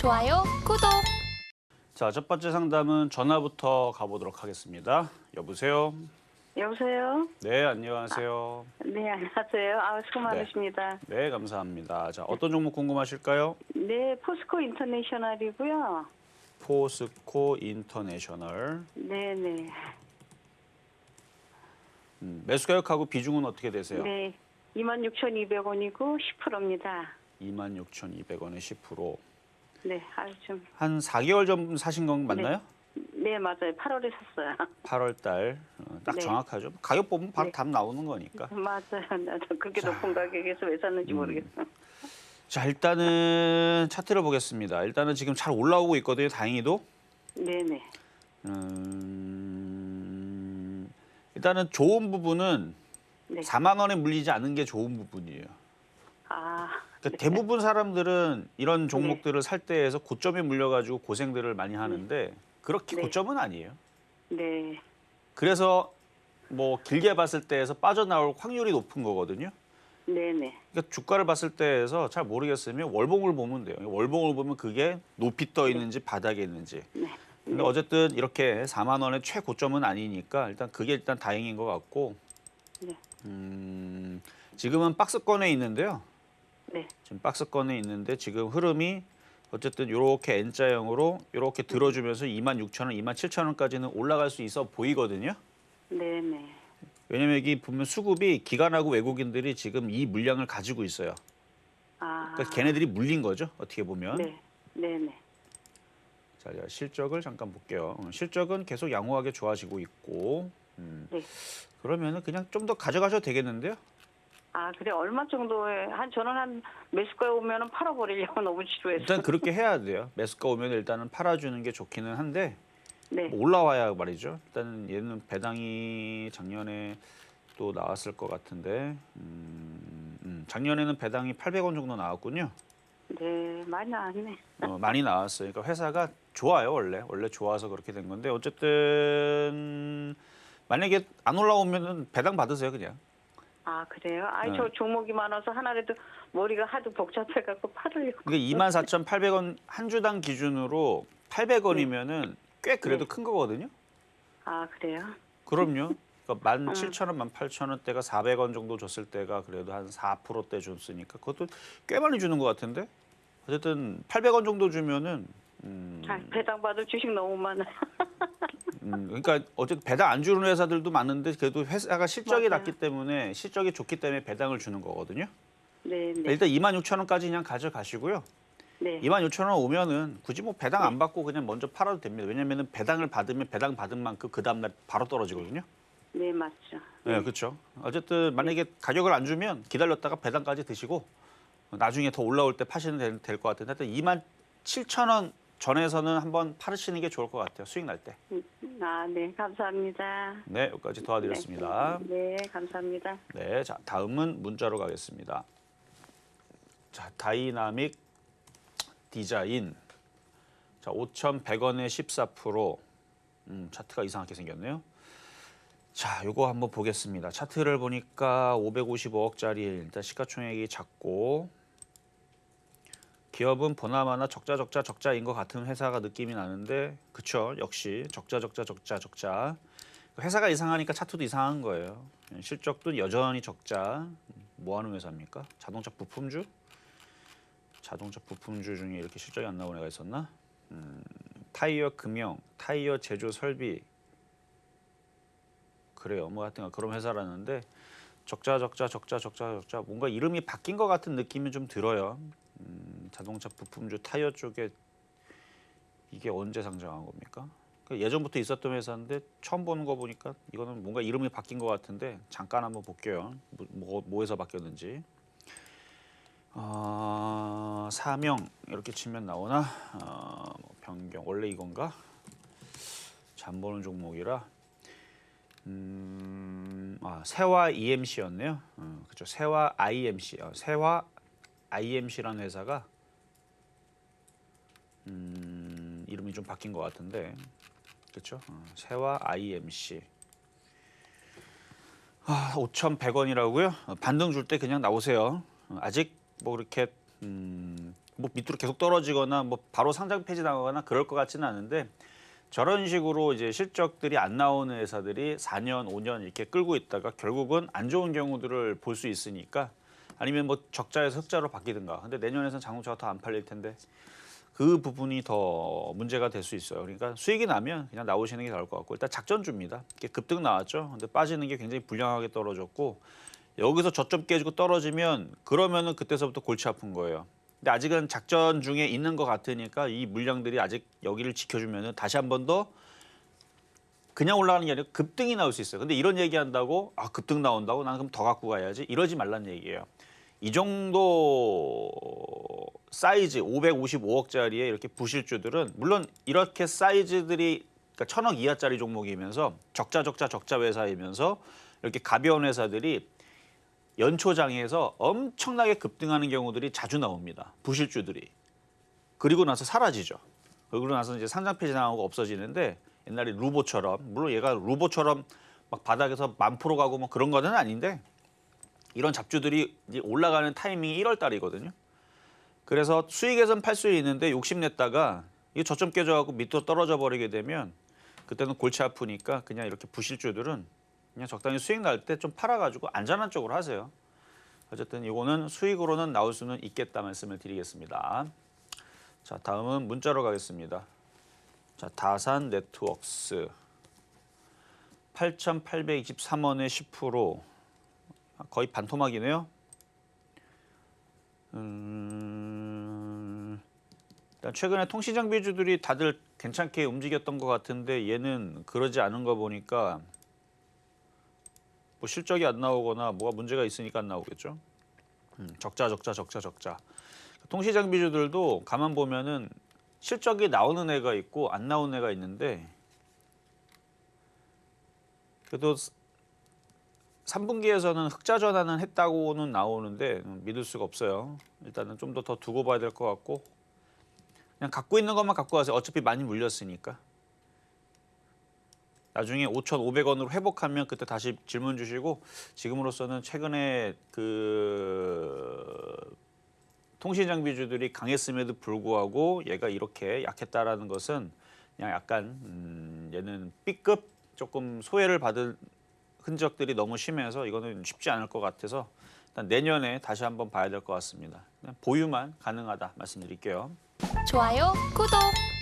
좋아요, 구독. 자, 첫 번째 상담은 전화부터 가보도록 하겠습니다. 여보세요? 여보세요? 네, 안녕하세요. 네, 안녕하세요. 아, 수고 많으십니다. 네, 감사합니다. 자, 어떤 종목 궁금하실까요? 네, 포스코 인터내셔널이고요. 포스코 인터내셔널. 네, 네. 음, 매수 가격하고 비중은 어떻게 되세요? 네. 26,200원이고 10%입니다. 26,200원에 10%. 네, 좀. 한 4개월 전 사신 건 맞나요? 네, 맞아요. 8월에 샀어요. 8월 달. 어, 딱 네. 정확하죠. 가격 보면 바로 네. 답 나오는 거니까. 맞아요. 나도 그렇게 자. 높은 가격에서 왜 샀는지 음. 모르겠어요. 자, 일단은 차트를 보겠습니다. 일단은 지금 잘 올라오고 있거든요. 다행히도. 네, 네. 음, 일단은 좋은 부분은 네. 4만 원에 물리지 않은 게 좋은 부분이에요. 아, 그러니까 대부분 사람들은 이런 종목들을 살 때에서 고점에 물려가지고 고생들을 많이 하는데 그렇게 네. 고점은 아니에요. 네. 그래서 뭐 길게 봤을 때에서 빠져나올 확률이 높은 거거든요. 네, 네. 그러니까 주가를 봤을 때에서 잘 모르겠으면 월봉을 보면 돼요. 월봉을 보면 그게 높이 떠 있는지 바닥에 있는지. 네. 근데 어쨌든 이렇게 4만 원의 최고점은 아니니까 일단 그게 일단 다행인 것 같고. 네. 음, 지금은 박스권에 있는데요. 네. 지금 박스권에 있는데 지금 흐름이 어쨌든 이렇게 N자형으로 이렇게 들어주면서 26,000원, 27,000원까지는 올라갈 수 있어 보이거든요. 네, 네. 왜냐면 여기 보면 수급이 기관하고 외국인들이 지금 이 물량을 가지고 있어요. 아. 그러니까 걔네들이 물린 거죠. 어떻게 보면. 네. 네, 네. 자, 자, 실적을 잠깐 볼게요. 어, 실적은 계속 양호하게 좋아지고 있고. 음, 네. 그러면은 그냥 좀 더 가져가셔도 되겠는데요. 아, 그래. 얼마 정도에 한 저는 한 매수가에 오면은 팔아 버리려고 너무 지루해서. 일단 그렇게 해야 돼요. 매수가 오면 일단은 팔아주는 게 좋기는 한데 네. 뭐 올라와야 말이죠. 일단은 얘는 배당이 작년에 또 나왔을 것 같은데 음, 음, 작년에는 배당이 800원 정도 나왔군요. 네, 많이 나왔네. 어, 많이 나왔어요. 그러니까 회사가 좋아요 원래 원래 좋아서 그렇게 된 건데 어쨌든 만약에 안 올라오면은 배당 받으세요 그냥. 아, 그래요? 아니, 네. 저 종목이 많아서 하나라도 머리가 하도 복잡해갖고 팔으려고. 그러니까 24,800원 한 주당 기준으로 800원이면은 꽤 그래도 네. 큰 거거든요. 아, 그래요? 그럼요. 그러니까 17,000원, 18,000원대가 400원 정도 줬을 때가 그래도 한 4%대 줬으니까 그것도 꽤 많이 주는 것 같은데. 어쨌든 800원 정도 주면은 음, 아, 배당 받을 주식 너무 많아. 음, 그러니까 어쨌든 배당 안 주는 회사들도 많은데 그래도 회사가 실적이 맞아요. 낮기 때문에 실적이 좋기 때문에 배당을 주는 거거든요. 네, 네. 일단 26,000원까지 그냥 가져가시고요. 네. 26,000원 오면은 굳이 뭐 배당 안 받고 그냥 먼저 팔아도 됩니다. 왜냐면은 배당을 받으면 배당 받은 만큼 그 다음 날 바로 떨어지거든요. 네, 맞죠. 네, 그렇죠. 어쨌든 만약에 가격을 안 주면 기다렸다가 배당까지 드시고 나중에 더 올라올 때 파시면 될 것 같은데 하여튼 27,000원 전에서는 한번 팔으시는 게 좋을 것 같아요. 수익 날 때. 아, 네, 감사합니다. 네, 여기까지 도와드렸습니다. 네, 감사합니다. 네, 자 다음은 문자로 가겠습니다. 자 다이나믹 디자인 자 5,100원에 14% 음, 차트가 이상하게 생겼네요. 자, 요거 한번 보겠습니다. 차트를 보니까 555억짜리 일단 시가총액이 작고 기업은 보나마나 적자 적자 적자인 것 같은 회사가 느낌이 나는데 그쵸 역시 적자 적자 적자 적자 회사가 이상하니까 차트도 이상한 거예요. 실적도 여전히 적자. 뭐 하는 회사입니까? 자동차 부품주? 자동차 부품주 중에 이렇게 실적이 안 나온 애가 있었나? 음, 타이어 금형, 타이어 제조 설비. 그래요. 뭐 하여튼 그런 회사라는데 적자 적자 적자 적자 적자 뭔가 이름이 바뀐 것 같은 느낌이 좀 들어요. 음, 자동차 부품주 타이어 쪽에 이게 언제 상장한 겁니까? 그 예전부터 있었던 회사인데 처음 보는 거 보니까 이거는 뭔가 이름이 바뀐 것 같은데 잠깐 한번 볼게요. 뭐, 뭐 뭐 에서 바뀌었는지. 어, 사명 이렇게 치면 나오나? 어, 뭐 변경 원래 이건가? 잠 보는 종목이라. 음, 아, 세화 EMC였네요. 어, 그렇죠. 세화 IMC. 어, 세화 IMC라는 회사가 음, 이름이 좀 바뀐 것 같은데 그렇죠? 어, 세화 IMC. 아, 5,100원이라고요? 반등 줄 때 그냥 나오세요. 어, 아직 뭐 그렇게 음, 뭐 밑으로 계속 떨어지거나 뭐 바로 상장 폐지 당하거나 그럴 것 같지는 않은데 저런 식으로 이제 실적들이 안 나오는 회사들이 4년, 5년 이렇게 끌고 있다가 결국은 안 좋은 경우들을 볼 수 있으니까 아니면 뭐 적자에서 흑자로 바뀌든가. 근데 내년에는 자동차가 더 안 팔릴 텐데 그 부분이 더 문제가 될 수 있어요. 그러니까 수익이 나면 그냥 나오시는 게 나을 것 같고 일단 작전주입니다. 급등 나왔죠. 근데 빠지는 게 굉장히 불량하게 떨어졌고 여기서 저점 깨지고 떨어지면 그러면은 그때서부터 골치 아픈 거예요. 근데 아직은 작전 중에 있는 것 같으니까 이 물량들이 아직 여기를 지켜주면은 다시 한 번 더 그냥 올라가는 게 아니라 급등이 나올 수 있어요. 근데 이런 얘기한다고 아 급등 나온다고 나는 그럼 더 갖고 가야지 이러지 말란 얘기예요. 이 정도 사이즈 555억짜리의 이렇게 부실주들은 물론 이렇게 사이즈들이 그러니까 천억 이하짜리 종목이면서 적자 적자 적자 회사이면서 이렇게 가벼운 회사들이 연초장에서 엄청나게 급등하는 경우들이 자주 나옵니다. 부실주들이. 그리고 나서 사라지죠. 그리고 나서 이제 상장 폐지 당하고 없어지는데 옛날에 루보처럼 물론 얘가 루보처럼 막 바닥에서 만 프로 가고 뭐 그런 거는 아닌데 이런 잡주들이 올라가는 타이밍이 1월 달이거든요. 그래서 수익에선 팔 수 있는데 욕심냈다가 이게 저점 깨져갖고 밑으로 떨어져 버리게 되면 그때는 골치 아프니까 그냥 이렇게 부실주들은 그냥 적당히 수익 날 때 좀 팔아가지고 안전한 쪽으로 하세요. 어쨌든 이거는 수익으로는 나올 수는 있겠다 말씀을 드리겠습니다. 자 다음은 문자로 가겠습니다. 자 다산 네트워크스 8,823원에 10% 거의 반토막이네요. 음, 일단 최근에 통신 장 비주들이 다들 괜찮게 움직였던 것 같은데 얘는 그러지 않은 거 보니까 뭐 실적이 안 나오거나 뭐가 문제가 있으니까 안 나오겠죠. 음, 적자 적자 적자 적자. 통신 장 비주들도 가만 보면은 실적이 나오는 애가 있고 안 나오는 애가 있는데 그래도 3분기에서는 흑자 전환은 했다고는 나오는데 음, 믿을 수가 없어요. 일단은 좀 더 더 두고 봐야 될 것 같고 그냥 갖고 있는 것만 갖고 가세요. 어차피 많이 물렸으니까. 나중에 5,500원으로 회복하면 그때 다시 질문 주시고 지금으로서는 최근에 그 통신 장비주들이 강했음에도 불구하고 얘가 이렇게 약했다라는 것은 그냥 약간 음, 얘는 B급 조금 소외를 받은 흔적들이 너무 심해서 이거는 쉽지 않을 것 같아서 일단 내년에 다시 한번 봐야 될 것 같습니다. 보유만 가능하다 말씀드릴게요. 좋아요, 구독.